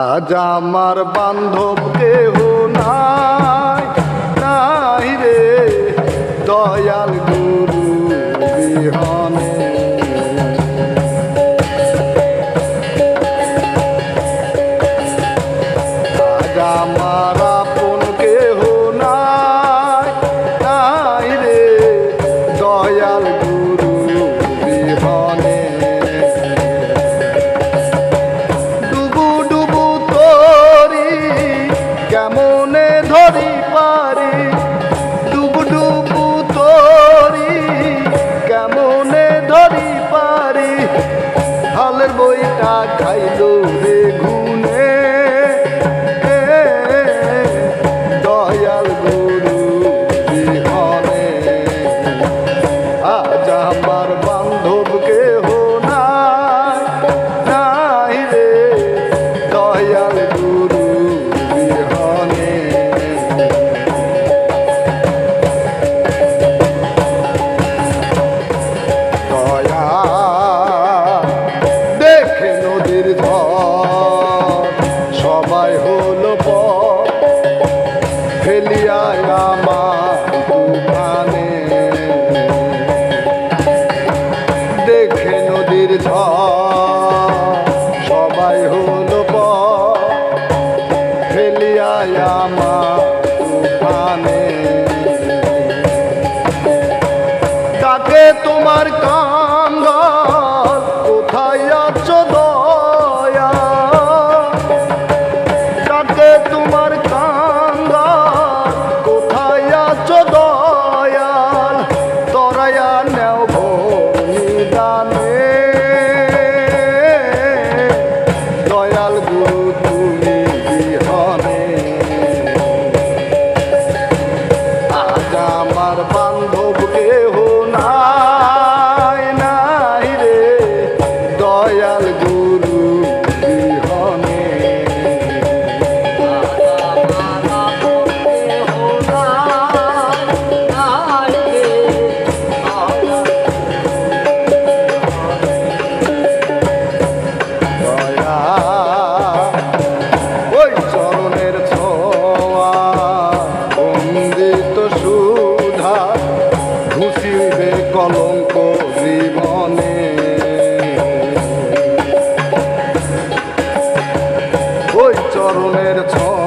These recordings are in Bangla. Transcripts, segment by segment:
আজ আমার বান্ধব কেহ নাই রে দয়াল গুণ চরণের ছয়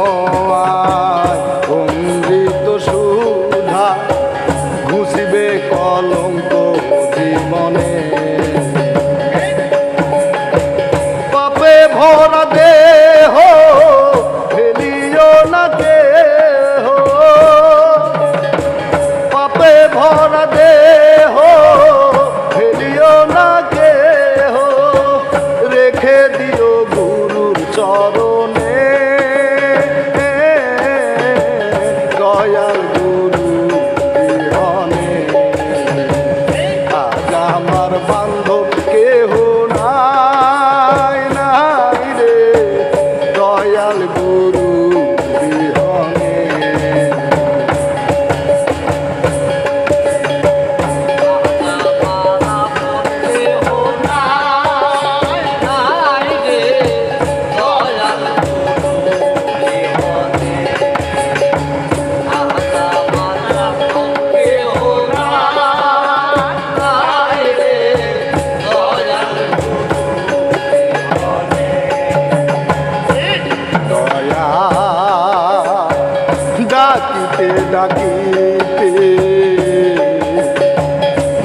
ডাকিতে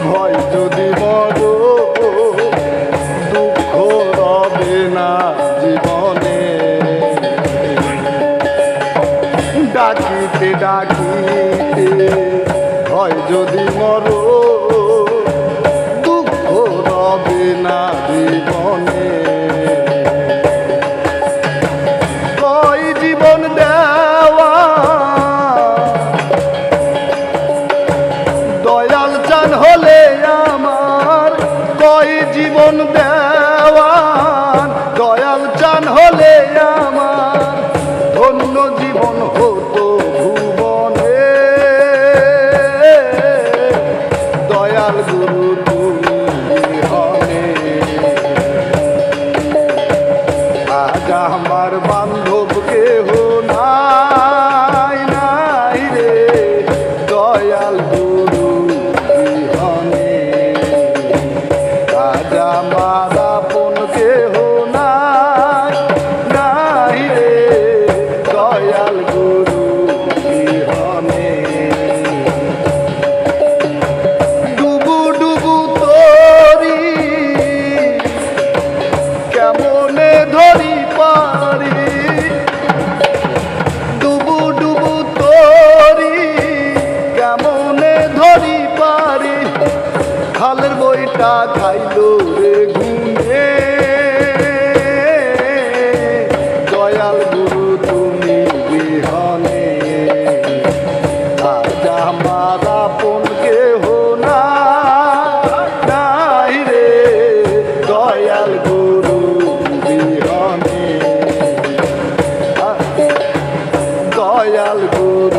ভয় যদি বড় দুঃখ রবে না জীবনে। ডাকিতে ডাকিতে ভয় যদি মরো জীবন দেওয়ান। দয়াল চান হলে আমার ধন্য জীবন হতো ভুবনে। দয়াল গুরু নদী পারি ডুবু ডুবু তরি কেমনে ধরি পারি? খালের বইটা খাইল রে ঘুমে। olha algo